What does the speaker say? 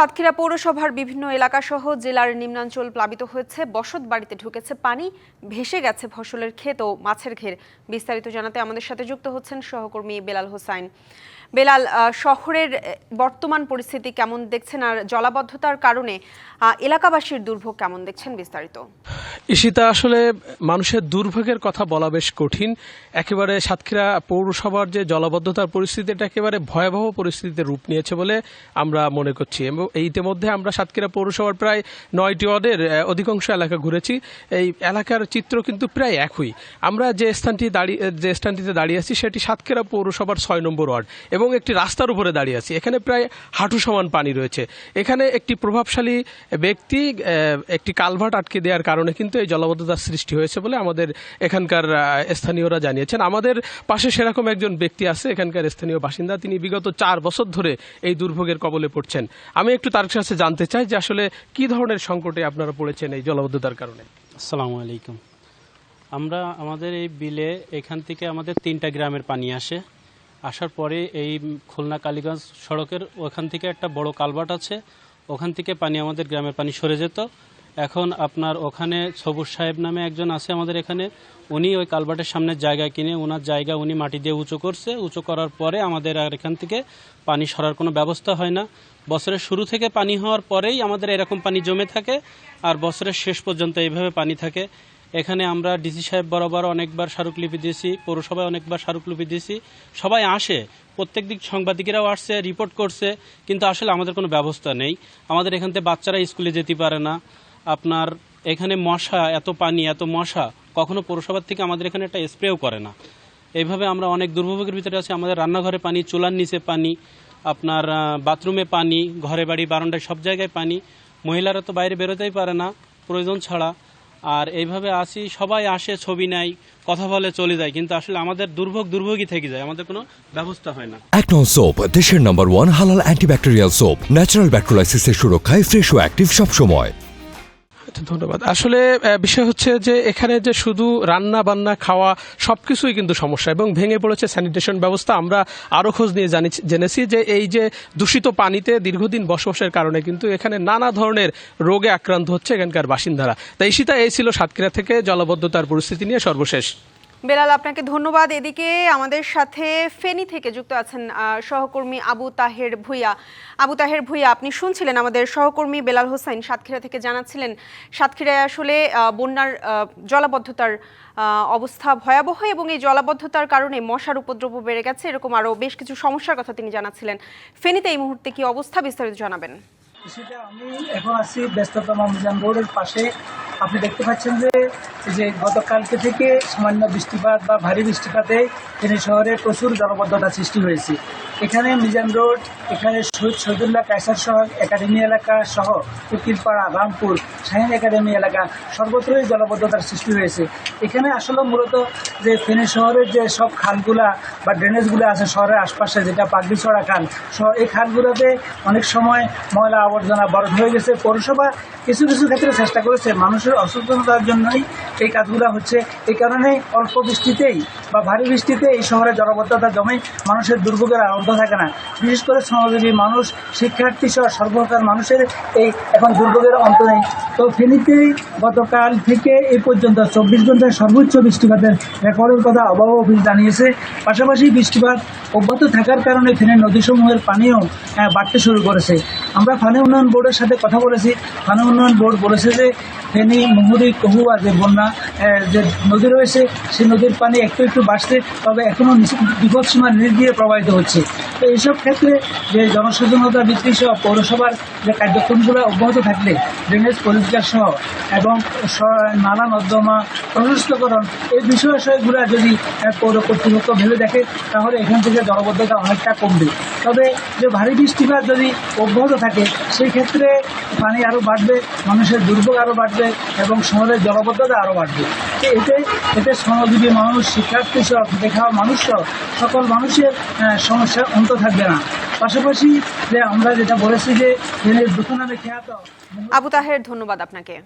সাতক্ষীরা পৌরসভার বিভিন্ন এলাকাসহ জেলার নিম্নাঞ্চল প্লাবিত হয়েছে। বসত বাড়িতে ঢুকেছে পানি, ভেসে গেছে ফসলের ক্ষেত ও মাছের ঘের। বিস্তারিত জানাতে আমাদের সাথে যুক্ত হচ্ছেন সহকর্মী বেলাল হোসাইন। বেলাল শহরের বর্তমান পরিস্থিতি কেমন দেখছেন আর জলাবদ্ধতার কারণে এলাকাবাসীর দুর্ভোগ কেমন দেখছেন বিস্তারিত? ঈশিতা, আসলে মানুষের দুর্ভোগের কথা বলা বেশ কঠিন। একেবারে সাতক্ষীরা পৌরসভার যে জলাবদ্ধতার পরিস্থিতি, এটা একেবারে ভয়াবহ পরিস্থিতিতে রূপ নিয়েছে বলে আমরা মনে করছি। এবং ইতিমধ্যে আমরা সাতক্ষীরা পৌরসভার প্রায় নয়টি ওয়ার্ডের অধিকাংশ এলাকা ঘুরেছি। এই এলাকার চিত্র কিন্তু প্রায় একই। আমরা যে স্থানটি দাঁড়িয়ে, যে স্থানটিতে দাঁড়িয়ে আছি সেটি সাতক্ষীরা পৌরসভার ছয় নম্বর ওয়ার্ড এবং একটি রাস্তার উপরে দাঁড়িয়ে আছি। এখানে প্রায় হাঁটু সমান পানি রয়েছে। এখানে একটি প্রভাবশালী ব্যক্তি একটি কালভার্ট আটকে দেওয়ার কারণে কিন্তু এই জলাবদ্ধতার সৃষ্টি হয়েছে বলে আমাদের এখানকার স্থানীয়রা জানিয়েছেন। আমাদের পাশে সেরকম একজন ব্যক্তি আছে, এখানকার স্থানীয় বাসিন্দা। তিনি বিগত চার বছর ধরে এই দুর্ভোগের কবলে পড়ছেন। আমি একটু তার কাছে জানতে চাই যে আসলে কি ধরনের সংকটে আপনারা পড়েছেন এই জলবদ্ধতার কারণে? আসসালামু আলাইকুম। আমরা আমাদের এই বিলে এখান থেকে আমাদের তিনটা গ্রামের পানি আসে। আসার পরে এই খুলনা কালীগঞ্জ সড়কের ওখান থেকে একটা বড় কালবাট আছে। ওখান থেকে পানি আমাদের গ্রামের পানি সরে যেত। এখন আপনার ওখানে সবুজ সাহেব নামে একজন আছে আমাদের এখানে। উনি ওই কালভার্টের সামনে জায়গা কিনে ওনার জায়গা উনি মাটি দিয়ে উঁচু করছে। উঁচু করার পরে আমাদের আর এখান থেকে পানি সরার কোনো ব্যবস্থা হয় না। বছরের শুরু থেকে পানি হওয়ার পরেই আমাদের এরকম পানি জমে থাকে আর বছরের শেষ পর্যন্ত এইভাবে পানি থাকে। এখানে আমরা ডিসি সাহেব বরাবর অনেকবার স্মারকলিপি দিয়েছি, পৌরসভায় অনেকবার স্মারকলিপি দিয়েছি। সবাই আসে, প্রত্যেক দিক সাংবাদিকেরাও আসছে রিপোর্ট করছে, কিন্তু আসলে আমাদের কোনো ব্যবস্থা নেই। আমাদের এখান থেকে বাচ্চারা স্কুলে যেতে পারে না। আপনার এখানে মশা, এত পানি, এত মশা, কখনো পৌরসভার থেকে আমাদের এখানে একটা স্প্রেও করে না। এইভাবে আমরা অনেক দুর্ভোগের ভিতরে আছি। আমাদের রান্নাঘরে পানি, চুলার নিচে পানি, আপনার বাথরুমে পানি, ঘরে বাড়ি, বারান্দায় সব জায়গায় পানি। মহিলারা তো বাইরে বেরোতেই পারে না, প্রয়োজন ছাড়া। আর এইভাবে আসি, সবাই আসে, ছবি নেয়, কথা বলে চলে যায়, কিন্তু আসলে আমাদের দুর্ভোগ দুর্ভোগই থেকে যায়, আমাদের কোনো ব্যবস্থা হয় না। অ্যাকনন সোপ দেশের নম্বর ওয়ান হালাল অ্যান্টিব্যাকটেরিয়াল সোপ ন্যাচারাল ব্যাকটেরিয়ালাইসিসের সুরক্ষায় ফ্রেশ ও অ্যাক্টিভ সবসময়। ধন্যবাদ। আসলে বিষয় হচ্ছে যে এখানে যে শুধু রান্না, বান্না, খাওয়া সবকিছুই কিন্তু সমস্যা এবং ভেঙে পড়েছে স্যানিটেশন ব্যবস্থা। আমরা আরও খোঁজ নিয়ে জানি জেনেছি যে এই যে দূষিত পানিতে দীর্ঘদিন বসবাসের কারণে কিন্তু এখানে নানা ধরনের রোগে আক্রান্ত হচ্ছে এখানকার বাসিন্দারা। তাই সীতা এই ছিল সাতক্ষীরা থেকে জলবদ্ধতার পরিস্থিতি নিয়ে সর্বশেষ। বেলাল, আপনাকে ধন্যবাদ। এদিকে আমাদের সাথে ফেনী থেকে যুক্ত আছেন সহকর্মী আবু তাহের ভুইয়া। আবু তাহের ভুইয়া, আপনি শুনছিলেন আমাদের সহকর্মী বেলাল হোসাইন সাতক্ষীরা থেকে জানাচ্ছিলেন, সাতক্ষীরায় আসলে বন্যার জলাবদ্ধতার অবস্থা ভয়াবহ এবং এই জলাবদ্ধতার কারণে মশার উপদ্রব বেড়ে গেছে। এরকম আরও বেশ কিছু সমস্যার কথা তিনি জানাচ্ছিলেন। ফেনীতে এই মুহূর্তে কি অবস্থা বিস্তারিত জানাবেন? আমি এখন আছি ব্যস্ততম রোডের পাশে। আপনি দেখতে পাচ্ছেন যে যে গতকালকে থেকে সামান্য বৃষ্টিপাত বা ভারী বৃষ্টিপাতে ফেনী শহরে প্রচুর জলবদ্ধতা সৃষ্টি হয়েছে। এখানে মিজান রোড, এখানে শহীদ শহীদুল্লাহ কায়সার শহর, একাডেমি এলাকা সহ উকিলপাড়া, রামপুর, শাহিন একাডেমি এলাকা সর্বত্রই জলবদ্ধতার সৃষ্টি হয়েছে। এখানে আসলে মূলত যে ফেনী শহরের যে সব খালগুলা বা ড্রেনেজগুলো আছে শহরের আশপাশে, যেটা পাগড়িছড়া খাল এই খালগুলোতে অনেক সময় ময়লা আবর্জনা বরফ হয়ে গেছে। পৌরসভা কিছু কিছু ক্ষেত্রে চেষ্টা করেছে, মানুষের অসচেতনতার জন্যই এই কাজগুলো হচ্ছে। এই কারণে অল্প বৃষ্টিতেই বা ভারী বৃষ্টিতে এই শহরে জলবদ্ধতা জমে মানুষের দুর্ভোগের অন্ত থাকে না। বিশেষ করে শ্রমজীবী মানুষ, শিক্ষার্থী সহ সর্বকার মানুষের এই এখন দুর্ভোগের অন্ত নেই। তো ফেনীতে গতকাল থেকে এই পর্যন্ত চব্বিশ ঘন্টায় সর্বোচ্চ বৃষ্টিপাতের রেকর্ডের কথা আবহাওয়া অফিস জানিয়েছে। পাশাপাশি বৃষ্টিপাত অব্যাহত থাকার কারণে ফেনীর নদীসমূহের পানিও বাড়তে শুরু করেছে। আমরা পানি উন্নয়ন বোর্ডের সাথে কথা বলেছি। পানি উন্নয়ন বোর্ড বলেছে যে, ফেনী, মুহুরি, কহুয়া যে বন্যা যে নদী রয়েছে, সেই নদীর পানি একটু একটু বাড়ছে, তবে এখনও বিপদ সীমা নিচ দিয়ে প্রবাহিত হচ্ছে। তো এইসব ক্ষেত্রে যে জনসচেতনতা বৃদ্ধি সহ পৌরসভার যে কার্যক্রমগুলো অব্যাহত থাকলে, ড্রেনেজ পরিষ্কার সহ, এবং নালা, নর্দমা, প্রশস্তকরণ, এই বিষয়গুলো যদি পৌর কর্তৃপক্ষ ভেবে দেখে, তাহলে এখান থেকে জলবদ্ধতা অনেকটা কমবে। তবে যে ভারী বৃষ্টিপাত যদি অব্যাহত থাকে, সেই ক্ষেত্রে পানি আরও বাড়বে, মানুষের দুর্ভোগ আরও বাড়বে এবং শহরের জলবদ্ধতা আরও বাড়বে। এতে এতে শ্রমজীবী মানুষ, শিক্ষার্থী সব দেখা মানুষ সকল মানুষের সমস্যা অন্ত থাকবে না। পাশাপাশি যে আমরা যেটা বলেছি যে নামে খ্যাত। আবু তাহের, ধন্যবাদ আপনাকে।